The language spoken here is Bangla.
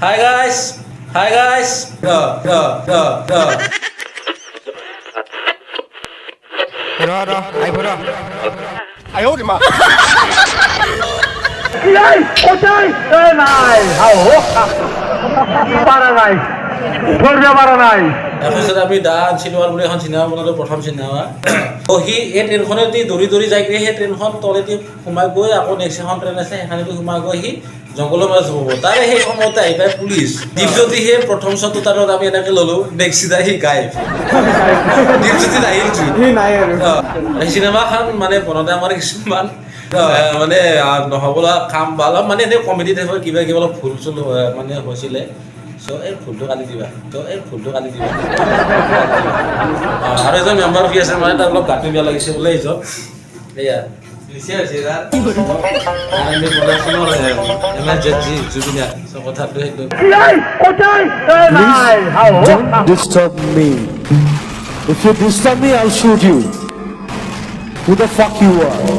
Hi guys! Hi guys! Go, go, go, go. Bro, bro, ay bro. Ay, hold him up. Kirai! Kotai! Ei, nai! Ao, Para, nai! Torna, para, nai! তাৰপিছত আমি দান চিনেমা বুলি এখন চিনেমা বনালোঁ প্ৰথম চিনেমা। সি এই ট্ৰেইনখনেদি দৌৰি দৌৰি যাই কিনে সেই ট্ৰেইনখন তলেদি সোমাই গৈ আকৌ নেক্সট এখন ট্ৰেইন আছে সেইখনেদি সোমাই গৈ সি জংঘলৰ মাজত সোমাব তাৰে সেই সময়তে আহি পায় পুলিচ। দীপজ্যোতি সেই প্ৰথম শ্বটটো তাত আমি এনেকৈ ল'লোঁ নেক্সট চিধা সি গাই দীপজ্যোতি নাহিল অ, সেই চিনেমাখন মানে বনাওঁতে আমাৰ কিছুমান মানে নহ'বলা কাম বা অলপ মানে এনেই কমেডি টাইপৰ কিবা কিবা অলপ ভুল চুল মানে হৈছিলে। চ' এই ভুলটো কাটি দিবা। ত' এই ভুলটো কাটি দিবা। আৰু এজন মেম্বাৰ কি আছে মানে তাৰ অলপ গাটো বেয়া লাগিছে বোলে এইজন। এয়া। disturb me. If you disturb me, I'll shoot you. Who the fuck you are?